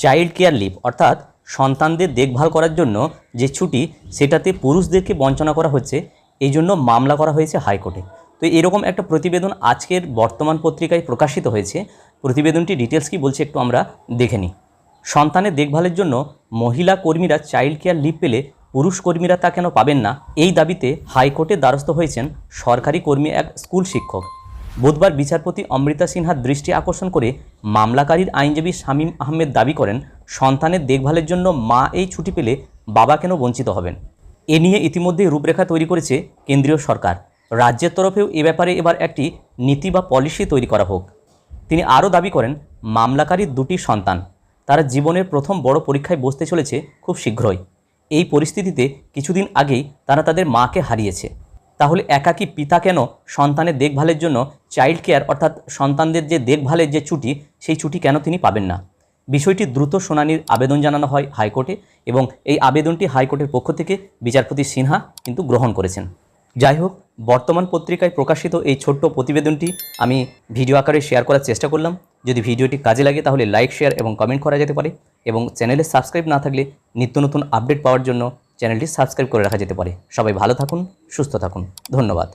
Child care leave অর্থাৎ সন্তানদের দেখভাল করার জন্য যে ছুটি, সেটাতে পুরুষদেরকে বঞ্চনা করা হচ্ছে। এই জন্য মামলা করা হয়েছে হাইকোর্টে। তো এরকম একটা প্রতিবেদন আজকের বর্তমান পত্রিকায় প্রকাশিত হয়েছে। প্রতিবেদনটি ডিটেলস কি বলছে একটু আমরা দেখে নিই। সন্তানের দেখভালের জন্য মহিলা কর্মীরা চাইল্ড কেয়ার লিভ পেলে পুরুষ কর্মীরা তা কেন পাবেন না? এই দাবিতে হাইকোর্টের দ্বারস্থ হয়েছেন সরকারি কর্মী এক স্কুল শিক্ষক। বুধবার বিচারপতি অমৃতা সিনহার দৃষ্টি আকর্ষণ করে মামলাকারীর আইনজীবী শামীম আহমেদ দাবি করেন, সন্তানের দেখভালের জন্য মা এই ছুটি পেলে বাবা কেন বঞ্চিত হবেন? এ নিয়ে ইতিমধ্যেই রূপরেখা তৈরি করেছে কেন্দ্রীয় সরকার। রাজ্যের তরফেও এ ব্যাপারে এবার একটি নীতি বা পলিসি তৈরি করা হোক। তিনি আরও দাবি করেন, মামলাকারীর দুটি সন্তান, তারা জীবনের প্রথম বড় পরীক্ষায় বসতে চলেছে খুব শীঘ্রই। এই পরিস্থিতিতে কিছুদিন আগেই তারা তাদের মাকে হারিয়েছে। তাহলে একাকী পিতা কেন সন্তানের দেখভালের জন্য চাইল্ড কেয়ার অর্থাৎ সন্তানদের যে দেখভালের যে ছুটি, সেই ছুটি কেন তিনি পাবেন না? বিষয়টি দ্রুত শুনানির আবেদন জানানো হয় হাইকোর্টে এবং এই আবেদনটি হাইকোর্টের পক্ষ থেকে বিচারপতি সিনহা কিন্তু গ্রহণ করেছেন। যাই হোক, বর্তমান পত্রিকায় প্রকাশিত এই ছোট্ট প্রতিবেদনটি আমি ভিডিও আকারে শেয়ার করার চেষ্টা করলাম। যদি ভিডিওটি কাজে লাগে, তাহলে লাইক শেয়ার এবং কমেন্ট করা যেতে পারে এবং চ্যানেলে সাবস্ক্রাইব না থাকলে নিত্য নতুন আপডেট পাওয়ার জন্য চ্যানেলটি সাবস্ক্রাইব করে রাখা যেতে পারে। সবাই ভালো থাকুন সুস্থ থাকুন। ধন্যবাদ।